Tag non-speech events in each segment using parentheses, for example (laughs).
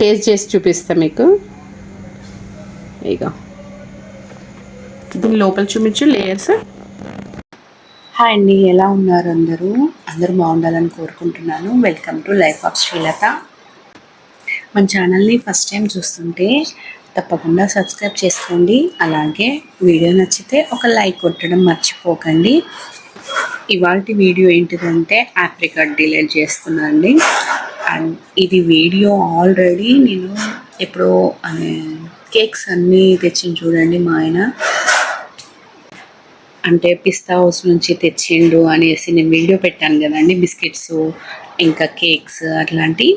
Taste చేసి చూపిస్తా మీకు. ఇక దీని లోపల చూపించు లేయర్స్ హాయ్ అండి ఎలా ఉన్నారు అందరూ? అందరూ బాగుండాలని కోరుకుంటున్నాను. Welcome to life of Srilatha మన ఛానల్ని ఫస్ట్ టైం చూస్తుంటే తప్పకుండా సబ్స్క్రైబ్ చేసుకోండి. అలాగే వీడియో నచ్చితే ఒక లైక్ కొట్టడం మర్చిపోకండి. ఇవాళ వీడియో ఏంటిదంటే ఆప్రికాట్ డిలీట్ చేస్తున్నానండి. అండ్ ఇది వీడియో ఆల్రెడీ నేను ఎప్పుడో కేక్స్ అన్నీ తెచ్చింది చూడండి మా ఆయన. అంటే పిస్తా హౌస్ నుంచి తెచ్చిండు అనేసి నేను వీడియో పెట్టాను కదండి బిస్కెట్స్ ఇంకా కేక్స్ అట్లాంటివి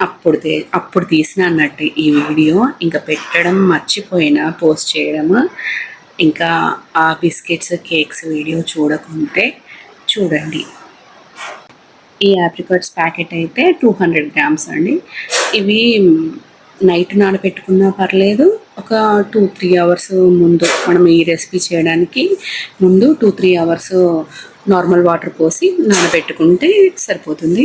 అప్పుడు అప్పుడు తీసిన అన్నట్టు ఈ వీడియో. ఇంకా పెట్టడం మర్చిపోయినా పోస్ట్ చేయడం ఇంకా ఆ బిస్కెట్స్ కేక్స్ వీడియో చూడకుంటే చూడండి. ఈ యాప్రికాట్స్ ప్యాకెట్ అయితే టూ హండ్రెడ్ గ్రామ్స్ అండి. ఇవి నైట్ నానబెట్టుకున్నా పర్లేదు ఒక టూ త్రీ అవర్స్ ముందు మనం ఈ రెసిపీ చేయడానికి ముందు two three hours normal water పోసి నానబెట్టుకుంటే సరిపోతుంది.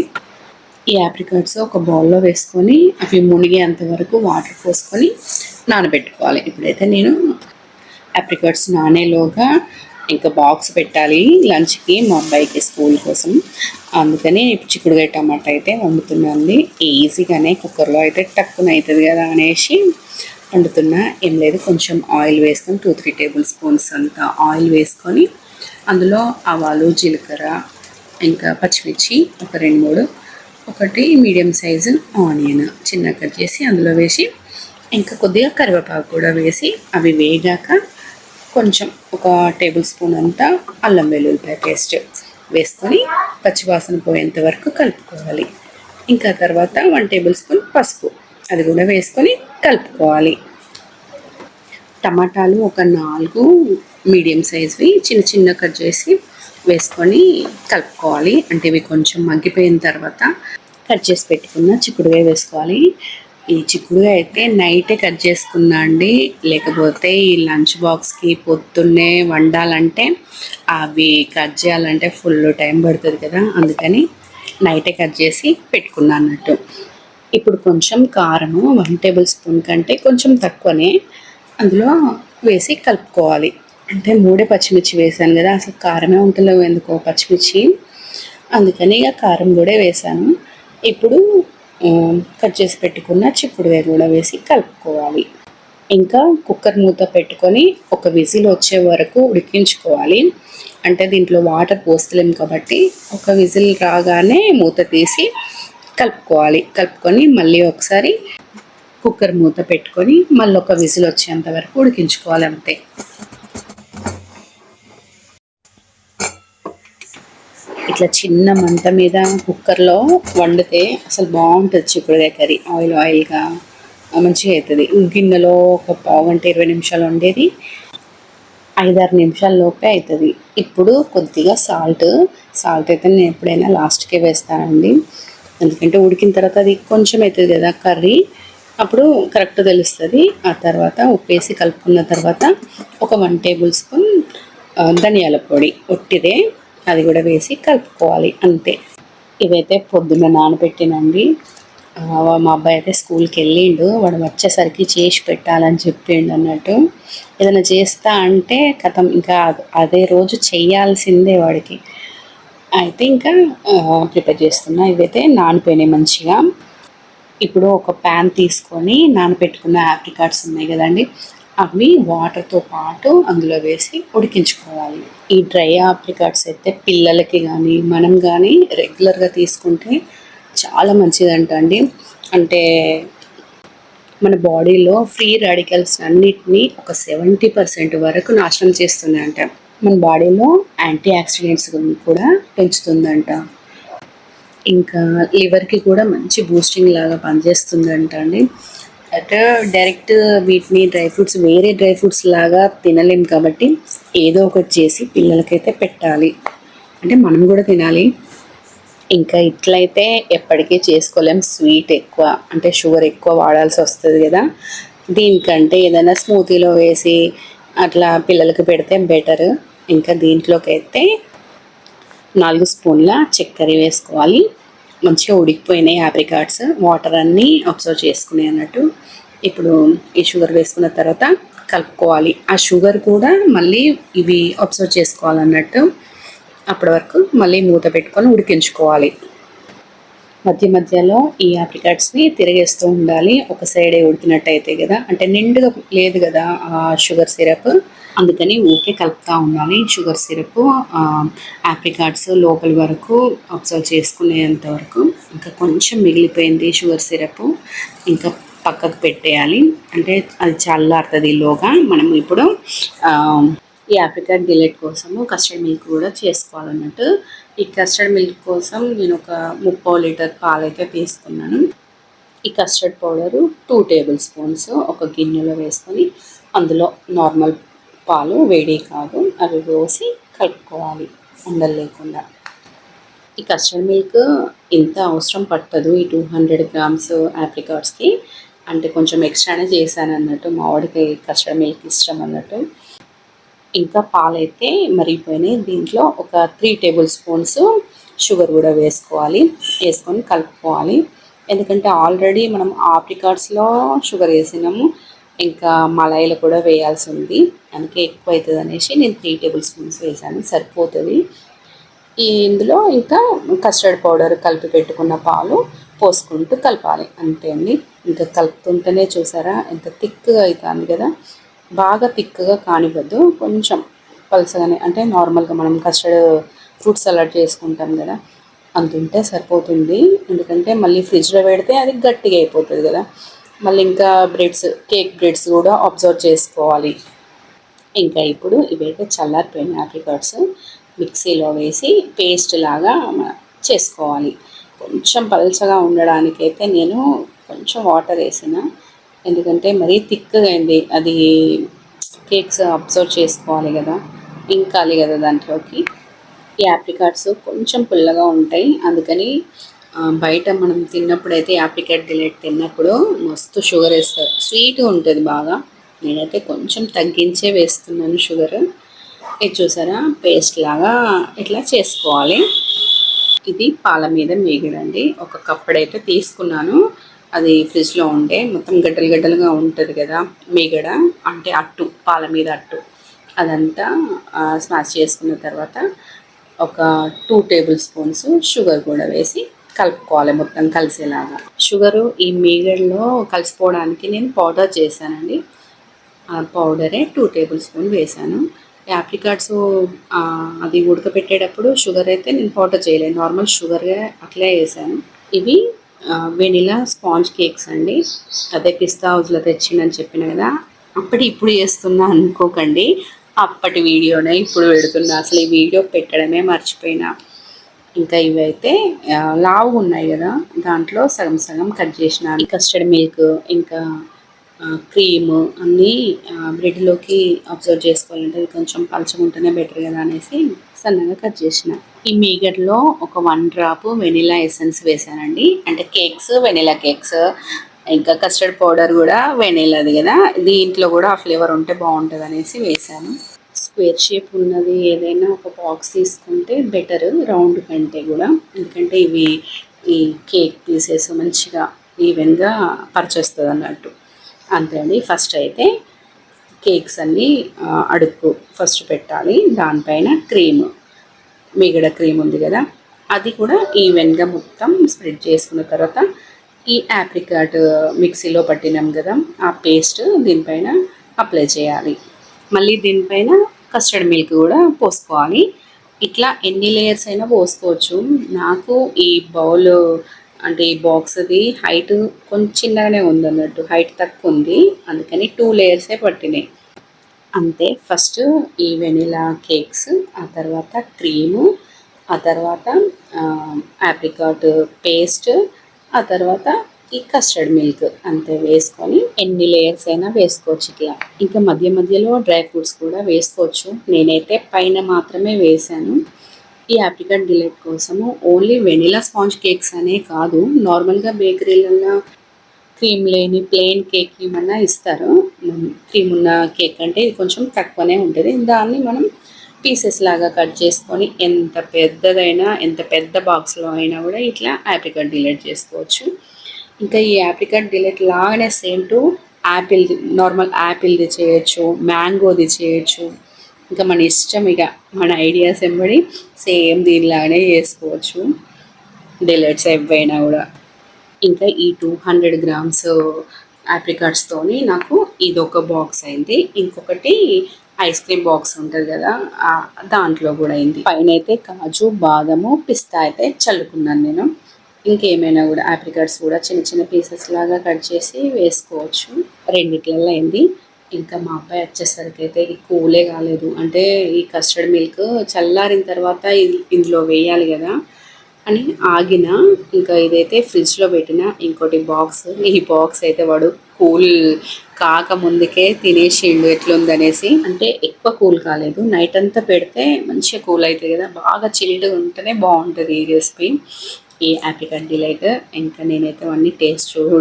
ఈ యాప్రికాట్స్ ఒక బౌల్లో వేసుకొని అవి మునిగేంత వరకు వాటర్ పోసుకొని నానబెట్టుకోవాలి. ఇప్పుడైతే నేను యాప్రికాట్స్ నానేలోగా ఇంకా బాక్స్ పెట్టాలి లంచ్కి మా అబ్బాయికి స్కూల్ కోసం. అందుకని చిక్కుడుగా చిక్కుడుకాయ టమాటా అయితే వండుతున్నాను ఈజీగానే కుక్కర్లో అయితే టక్కున అవుతుంది కదా అనేసి వండుతున్నా. ఏం లేదు కొంచెం ఆయిల్ వేసుకొని టూ త్రీ టేబుల్ స్పూన్స్ అంత ఆయిల్ వేసుకొని అందులో ఆవాలు జీలకర్ర ఇంకా పచ్చిమిర్చి ఒక రెండు మూడు ఒకటి మీడియం సైజు ఆనియన్ చిన్న కట్ చేసి అందులో వేసి ఇంకా కొద్దిగా కరివేపాకు కూడా వేసి అవి వేగాక కొంచెం ఒక టేబుల్ స్పూన్ అంతా అల్లం వెల్లుల్లిపాయ పేస్ట్ వేసుకొని పచ్చివాసన పోయేంత వరకు కలుపుకోవాలి. ఇంకా తర్వాత వన్ టేబుల్ స్పూన్ పసుపు అది కూడా వేసుకొని కలుపుకోవాలి. టమాటాలు ఒక నాలుగు మీడియం సైజ్వి చిన్న చిన్న కట్ చేసి వేసుకొని కలుపుకోవాలి. అంటే ఇవి కొంచెం మగ్గిపోయిన తర్వాత కట్ చేసి పెట్టుకున్న చిక్కుడుగా వేసుకోవాలి. ఈ చిక్కుడు అయితే నైటే కట్ చేసుకున్నా అండి. లేకపోతే ఈ లంచ్ బాక్స్కి పొద్దున్నే వండాలంటే అవి కట్ చేయాలంటే ఫుల్ టైం పడుతుంది కదా. అందుకని నైటే కట్ చేసి పెట్టుకున్నా అన్నట్టు. ఇప్పుడు కొంచెం కారము వన్ టేబుల్ స్పూన్ కంటే కొంచెం తక్కువనే అందులో వేసి కలుపుకోవాలి. అంటే మూడే పచ్చిమిర్చి వేసాను కదా అసలు కారమే ఉంటలేవు ఎందుకో పచ్చిమిర్చి. అందుకని ఇక కారం కూడా వేసాను. ఇప్పుడు కట్ చేసి పెట్టుకున్న చిక్కుడుకాయ కూడా వేసి కలుపుకోవాలి. ఇంకా కుక్కర్ మూత పెట్టుకొని ఒక విజిల్ వచ్చే వరకు ఉడికించుకోవాలి. అంటే దీంట్లో వాటర్ పోస్తలేం కాబట్టి ఒక విజిల్ రాగానే మూత తీసి కలుపుకోవాలి. కలుపుకొని మళ్ళీ ఒకసారి కుక్కర్ మూత పెట్టుకొని మళ్ళీ ఒక విజిల్ వచ్చేంత వరకు ఉడికించుకోవాలి అంతే. ఇట్లా చిన్న మంట మీద కుక్కర్లో వండితే అసలు బాగుంటుంది చిక్కుడుకాయ కర్రీ. ఆయిల్ ఆయిల్గా మంచిగా అవుతుంది గిన్నెలో ఒక పావు గంట ఇరవై నిమిషాలు వండేది. ఐదారు నిమిషాల లోపే అవుతుంది ఇప్పుడు కొద్దిగా సాల్ట్ సాల్ట్ అయితే నేను ఎప్పుడైనా లాస్ట్కే వేస్తానండి. ఎందుకంటే ఉడికిన తర్వాత అది కొంచెం అవుతుంది కదా కర్రీ. అప్పుడు కరెక్ట్ తెలుస్తుంది. ఆ తర్వాత ఉప్పేసి కలుపుకున్న తర్వాత ఒక వన్ టేబుల్ స్పూన్ ధనియాల పొడి ఒట్టిదే. అది కూడా వేసి కలుపుకోవాలి అంతే. ఇవైతే పొద్దున్న నానబెట్టినండి. మా అబ్బాయి అయితే స్కూల్కి వెళ్ళిండు. వాడు వచ్చేసరికి చేసి పెట్టాలని చెప్పిండు అన్నట్టు. ఏదైనా చేస్తా అంటే కథం ఇంకా అదే రోజు చేయాల్సిందే వాడికి. అయితే ఇంకా ప్రిపేర్ చేస్తున్నా. ఇవైతే నానిపోయినాయి మంచిగా. ఇప్పుడు ఒక ప్యాన్ తీసుకొని నానబెట్టుకున్న యాప్రికాట్స్ ఉన్నాయి కదండి. అవి వాటర్తో పాటు అందులో వేసి ఉడికించుకోవాలి. ఈ డ్రై ఆప్రికాట్స్ అయితే పిల్లలకి కానీ మనం కానీ రెగ్యులర్గా తీసుకుంటే చాలా మంచిదంట అండి అంటే మన బాడీలో ఫ్రీ రాడికల్స్ అన్నిటినీ ఒక సెవెంటీ పర్సెంట్ వరకు నాశనం చేస్తుందంట మన బాడీలో యాంటీ ఆక్సిడెంట్స్ కూడా పెంచుతుందంట. ఇంకా లివర్కి కూడా మంచి బూస్టింగ్ లాగా పనిచేస్తుందంట అండి అంటే డైరెక్ట్ వీటిని డ్రై ఫ్రూట్స్ వేరే డ్రై ఫ్రూట్స్ లాగా తినలేం కాబట్టి ఏదో ఒకటి చేసి పిల్లలకైతే పెట్టాలి. అంటే మనం కూడా తినాలి. ఇంకా ఇట్లయితే ఎప్పటికీ చేసుకోలేం. స్వీట్ ఎక్కువ అంటే షుగర్ ఎక్కువ వాడాల్సి వస్తుంది కదా. దీనికంటే ఏదైనా స్మూతీలో వేసి అట్లా పిల్లలకి పెడితే బెటర్. ఇంకా దీంట్లోకి అయితే నాలుగు స్పూన్ల చక్కెర వేసుకోవాలి. మంచిగా ఉడికిపోయినాయి ఆప్రికాట్స్ వాటర్ అన్నీ అబ్జర్వ్ చేసుకున్నాయి అన్నట్టు ఇప్పుడు ఈ షుగర్ వేసుకున్న తర్వాత కలుపుకోవాలి. ఆ షుగర్ కూడా మళ్ళీ ఇవి అబ్జర్వ్ చేసుకోవాలన్నట్టు అప్పటి వరకు మళ్ళీ మూత పెట్టుకొని ఉడికించుకోవాలి. మధ్య మధ్యలో ఈ ఆప్రికాట్స్ని తిరిగేస్తూ ఉండాలి. ఒక సైడే ఉడికినట్టు అయితే కదా. అంటే నిండుగా లేదు కదా ఆ షుగర్ సిరప్. అందుకని ఊరికే కలుపుతూ ఉండాలి. షుగర్ సిరప్ ఆప్రికాట్స్ లోపల వరకు అబ్జర్వ్ చేసుకునేంత వరకు ఇంకా కొంచెం మిగిలిపోయింది షుగర్ సిరప్ ఇంకా పక్కకు పెట్టేయాలి. అంటే అది చల్లారుతుంది లోగా. మనం ఇప్పుడు ఈ ఆప్రికాట్ డిలైట్ కోసము కస్టర్డ్ మిల్క్ కూడా చేసుకోవాలన్నట్టు. ఈ కస్టర్డ్ మిల్క్ కోసం నేను ఒక ముప్పై లీటర్ పాలైతే తీసుకున్నాను. ఈ custard powder two tablespoons ఒక గిన్నెలో వేసుకొని అందులో నార్మల్ పాలు వేడి కాదు అవి పోసి కలుపుకోవాలి ఉండలు లేకుండా. ఈ కస్టర్డ్ మిల్క్ ఇంత అవసరం పట్టదు ఈ టూ హండ్రెడ్ గ్రామ్స్ యాప్రికాట్స్కి. అంటే కొంచెం ఎక్స్ట్రానే చేశాను అన్నట్టు మామిడికి కస్టర్డ్ మిల్క్ ఇష్టం అన్నట్టు. ఇంకా పాలైతే మరిగిపోయినాయి. దీంట్లో ఒక త్రీ టేబుల్ స్పూన్స్ షుగర్ కూడా వేసుకోవాలి వేసుకొని కలుపుకోవాలి. ఎందుకంటే ఆల్రెడీ మనం ఆప్రికాట్స్లో షుగర్ వేసినాము ఇంకా మలాయిలు కూడా వేయాల్సి ఉంది. అందుకే ఎక్కువ అవుతుంది అనేసి నేను త్రీ టేబుల్ స్పూన్స్ వేసాను. సరిపోతుంది. ఈ ఇందులో ఇంకా కస్టర్డ్ పౌడర్ కలిపి పెట్టుకున్న పాలు పోసుకుంటూ కలపాలి. అంతే అండి. ఇంకా కలుపుతుంటేనే చూసారా? ఎంత థిక్గా అవుతుంది కదా? బాగా థిక్గా కానివ్వద్దు. కొంచెం పలసగానే అంటే నార్మల్గా మనం కస్టర్డ్ ఫ్రూట్ సలాడ్ చేసుకుంటాం కదా? అంత ఉంటే సరిపోతుంది. ఎందుకంటే మళ్ళీ ఫ్రిడ్జ్లో పెడితే అది గట్టిగా అయిపోతుంది కదా? మళ్ళీ ఇంకా బ్రెడ్స్ కేక్ బ్రెడ్స్ కూడా అబ్జర్వ్ చేసుకోవాలి. ఇంకా ఇప్పుడు ఇవైతే చల్లారిపోయిన ఆప్రికాట్స్ మిక్సీలో వేసి పేస్ట్ లాగా చేసుకోవాలి. కొంచెం పలచగా ఉండడానికైతే నేను కొంచెం వాటర్ వేసిన. ఎందుకంటే మరీ థిక్గా అయింది. అది కేక్స్ అబ్జర్వ్ చేసుకోవాలి కదా. ఇంకాలి కదా దాంట్లోకి. ఈ యాప్రికాట్స్ కొంచెం పుల్లగా ఉంటాయి. అందుకని బయట మనం తిన్నప్పుడైతే యాప్రికెట్ డిలైట్ తిన్నప్పుడు మస్తు షుగర్ వేస్తారు. స్వీట్ ఉంటుంది బాగా. నేనైతే కొంచెం తగ్గించే వేస్తున్నాను షుగర్. ఇది చూసారా? పేస్ట్ లాగా ఇట్లా చేసుకోవాలి. ఇది పాల మీద మేగడండి ఒక కప్పుడైతే తీసుకున్నాను. అది ఫ్రిడ్జ్లో ఉండే మొత్తం గడ్డలు గడ్డలుగా ఉంటుంది కదా మేగడ అంటే అట్టు పాల మీద అట్టు. అదంతా స్మాష్ చేసుకున్న తర్వాత ఒక టూ టేబుల్ స్పూన్స్ షుగర్ కూడా వేసి కలుపుకోవాలి మొత్తం కలిసేలాగా. షుగరు ఈ మీగడలో కలిసిపోవడానికి నేను పౌడర్ చేశానండి. ఆ పౌడరే టూ టేబుల్ స్పూన్ వేసాను యాప్రికాట్స్ అది ఉడకపెట్టేటప్పుడు షుగర్ అయితే నేను పౌడర్ చేయలేదు. నార్మల్ షుగర్గా అట్లే వేసాను ఇవి వెనిలా స్పాంజ్ కేక్స్ అండి. అదే పిస్తా హౌస్లో తెచ్చిందని చెప్పిన కదా అప్పటి ఇప్పుడు చేస్తున్నా అనుకోకండి. అప్పటి వీడియోనే ఇప్పుడు పెడుతున్నా. అసలు ఈ వీడియో పెట్టడమే మర్చిపోయినా. ఇంకా ఇవైతే లావు ఉన్నాయి కదా దాంట్లో సగం సగం కట్ చేసిన కస్టర్డ్ మిల్క్ ఇంకా క్రీమ్ అన్నీ బ్రెడ్లోకి అబ్జర్వ్ చేసుకోవాలంటే అది కొంచెం పలచగా ఉంటేనే బెటర్ కదా అనేసి సన్నగా కట్ చేసిన. ఈ మీగడ్లో ఒక వన్ డ్రాప్ వెనిలా ఎసెన్స్ వేసానండి అంటే కేక్స్ వెనిలా కేక్స్ ఇంకా కస్టర్డ్ పౌడర్ కూడా వెనిలాది కదా దీంట్లో కూడా ఆ ఫ్లేవర్ ఉంటే బాగుంటుంది అనేసి వేసాను స్క్వేర్ షేప్ ఉన్నది ఏదైనా ఒక బాక్స్ తీసుకుంటే బెటర్ రౌండ్ కంటే కూడా. ఎందుకంటే ఇవి ఈ కేక్ పీసెస్ మంచిగా ఈవెన్గా పరిచేస్తుంది అన్నట్టు అంతే అండి. ఫస్ట్ అయితే కేక్స్ అన్నీ అడుక్కు ఫస్ట్ పెట్టాలి. దానిపైన క్రీమ్ మిగడ క్రీమ్ ఉంది కదా. అది కూడా ఈవెన్గా మొత్తం స్ప్రెడ్ చేసుకున్న తర్వాత ఈ యాప్రికాట్ మిక్సీలో పట్టినాం కదా ఆ పేస్ట్ దీనిపైన అప్లై చేయాలి. మళ్ళీ దీనిపైన కస్టర్డ్ మిల్క్ కూడా పోసుకోవాలి. ఇట్లా ఎన్ని లేయర్స్ అయినా పోసుకోవచ్చు. నాకు ఈ బౌల్ అంటే ఈ బాక్స్ది హైట్ కొంచెం చిన్నగానే ఉంది అన్నట్టు. హైట్ తక్కువ ఉంది. అందుకని టూ లేయర్సే పట్టినాయి. అంతే. ఫస్ట్ ఈ వెనిలా కేక్స్ ఆ తర్వాత క్రీము ఆ తర్వాత ఆప్రికాట్ పేస్ట్ ఆ తర్వాత ఈ కస్టర్డ్ మిల్క్ అంతే వేసుకొని ఎన్ని లేయర్స్ అయినా వేసుకోవచ్చు ఇట్లా. ఇంకా మధ్య మధ్యలో డ్రై ఫ్రూట్స్ కూడా వేసుకోవచ్చు. నేనైతే పైన మాత్రమే వేసాను. ఈ ఆప్రికట్ డిలైట్ కోసము ఓన్లీ వెనిలా స్పాంజ్ కేక్స్ అనే కాదు. నార్మల్గా బేకరీలలో క్రీమ్ లేని ప్లెయిన్ కేక్ ఏమన్నా ఇస్తారు. క్రీమ్ ఉన్న కేక్ అంటే ఇది కొంచెం తక్కువనే ఉంటుంది. దాన్ని మనం పీసెస్ లాగా కట్ చేసుకొని ఎంత పెద్దదైనా ఎంత పెద్ద బాక్స్లో అయినా కూడా ఇట్లా ఆప్రికట్ డిలైట్ చేసుకోవచ్చు. ఇంకా ఈ యాప్రికట్ డిలైట్ లాగానే సేమ్ టు యాపిల్ నార్మల్ యాపిల్ది చేయొచ్చు మ్యాంగోది చేయొచ్చు. ఇంకా మన ఇష్టం ఇక మన ఐడియాస్ ఎంబడి సేమ్ దీనిలాగానే చేసుకోవచ్చు. డిలైట్స్ ఎవైనా కూడా. ఇంకా ఈ టూ హండ్రెడ్ గ్రామ్స్ ఆప్రికాట్స్తోని నాకు ఇది ఒక బాక్స్ అయింది. ఇంకొకటి ఐస్ క్రీమ్ బాక్స్ ఉంటుంది కదా దాంట్లో కూడా అయింది. పైన అయితే కాజు బాదము పిస్తా అయితే చల్లుకున్నాను నేను. ఇంకేమైనా కూడా ఆప్రికాట్స్ కూడా చిన్న చిన్న పీసెస్ లాగా కట్ చేసి వేసుకోవచ్చు. రెండిట్లలో అయింది ఇంకా మా అబ్బాయి వచ్చేసరికి అయితే ఇది కూలే కాలేదు. అంటే ఈ కస్టర్డ్ మిల్క్ చల్లారిన తర్వాత ఇందులో వేయాలి కదా అని ఆగిన. ఇంకా ఇదైతే ఫ్రిడ్జ్లో పెట్టిన. ఇంకోటి బాక్స్ ఈ బాక్స్ అయితే వాడు కూల్ కాక ముందుకే తినేసిండు ఎట్లుందనేసి. అంటే ఎక్కువ కూల్ కాలేదు. నైట్ అంతా పెడితే మంచిగా కూల్ అవుతుంది కదా. బాగా చిల్డ్ ఉంటేనే బాగుంటుంది ఈ రెసిపీ ఈ ఆప్రికట్ డిలైట్ ఇంకా నేనైతే అవన్నీ టేస్ట్ చూడు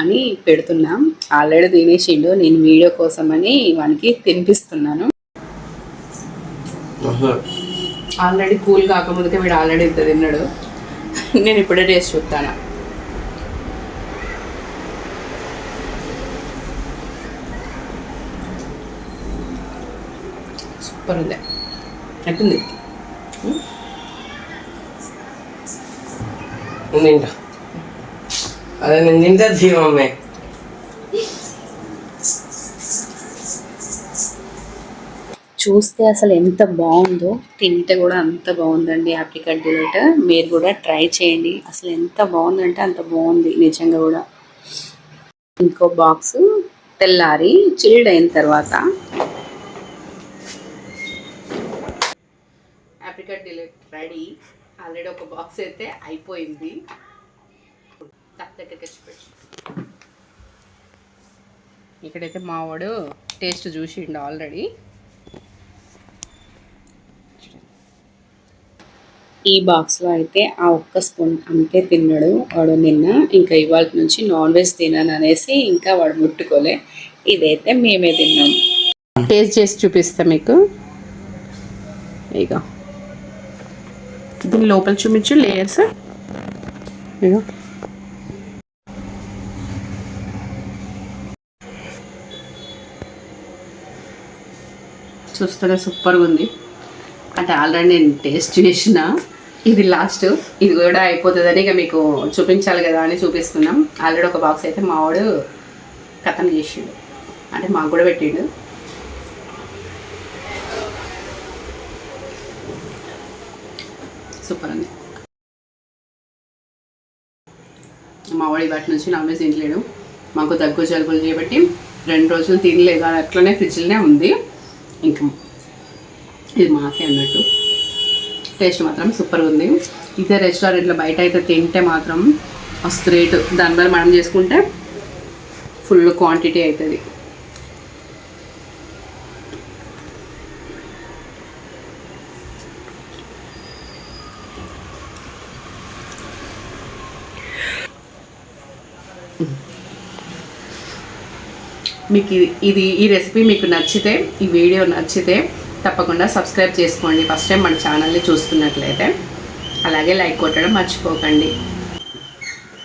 అని పెడుతున్నా. ఆల్రెడీ తినేసిండు. నేను వీడియో కోసం అని వానికి తినిపిస్తున్నాను. ఆల్రెడీ కూల్ కాకముందుకే వీడు ఆల్రెడీ ఇంత తిన్నాడు. నేను ఇప్పుడే టేస్ట్ చూస్తాను సూపర్ ఉంది. ఎట్టుంది? తింటా. అదే నేను తింటా తీ చూస్తే అసలు ఎంత బాగుందో తింటే కూడా అంత బాగుందండి ఆప్రికట్ డిలైట్ మీరు కూడా ట్రై చేయండి. అసలు ఎంత బాగుందంటే అంత బాగుంది నిజంగా కూడా. ఇంకో బాక్స్ తెల్లారి చిల్డ్ అయిన తర్వాత. Apricot delight ready. ఆల్రెడీ ఒక బాక్స్ అయితే అయిపోయింది. దగ్గరికి వచ్చి పెట్టు. ఇక్కడైతే మావాడు టేస్ట్ చూసిండు ఆల్రెడీ. ఈ బాక్స్లో అయితే ఆ ఒక్క స్పూన్ అంతే తిన్నాడు వాడు నిన్న. ఇంకా ఇవాళ నుంచి నాన్ వెజ్ తినాను అనేసి ఇంకా వాడు ముట్టుకోలే. ఇదైతే మేమే తిన్నాం. టేస్ట్ చేసి చూపిస్తా మీకు. ఇక దీని లోపల చూపించు లేయర్స్ ఇగో చూస్తుంటే సూపర్గా ఉంది. అంటే ఆల్రెడీ నేను టేస్ట్ చేసిన. ఇది లాస్ట్ ఇది కూడా అయిపోతుందని ఇక మీకు చూపించాలి కదా అని చూపిస్తున్నాం. ఆల్రెడీ ఒక బాక్స్ అయితే మావాడు కథం చేసిండు. అంటే మాకు కూడా పెట్టిండు. సూపర్ ఉంది మావాడి వాటి నుంచి నాన్ వెజ్ తినలేడు. మాకు దగ్గు జలుబులు చేయబట్టి రెండు రోజులు తినలేదు. అది అట్లనే ఫ్రిడ్జ్లోనే ఉంది. ఇంకా ఇది మాకే అన్నట్టు. టేస్ట్ మాత్రం సూపర్గా ఉంది. ఇదే రెస్టారెంట్లో బయట అయితే తింటే మాత్రం మస్తు రేటు. దాని మనం చేసుకుంటే ఫుల్ క్వాంటిటీ అవుతుంది. మీకు ఇది ఈ రెసిపీ మీకు నచ్చితే ఈ వీడియో నచ్చితే తప్పకుండా సబ్స్క్రైబ్ చేసుకోండి. ఫస్ట్ టైం మన ఛానల్ని చూస్తున్నట్లయితే అలాగే లైక్ కొట్టడం మర్చిపోకండి.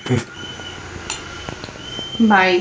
(laughs) బాయ్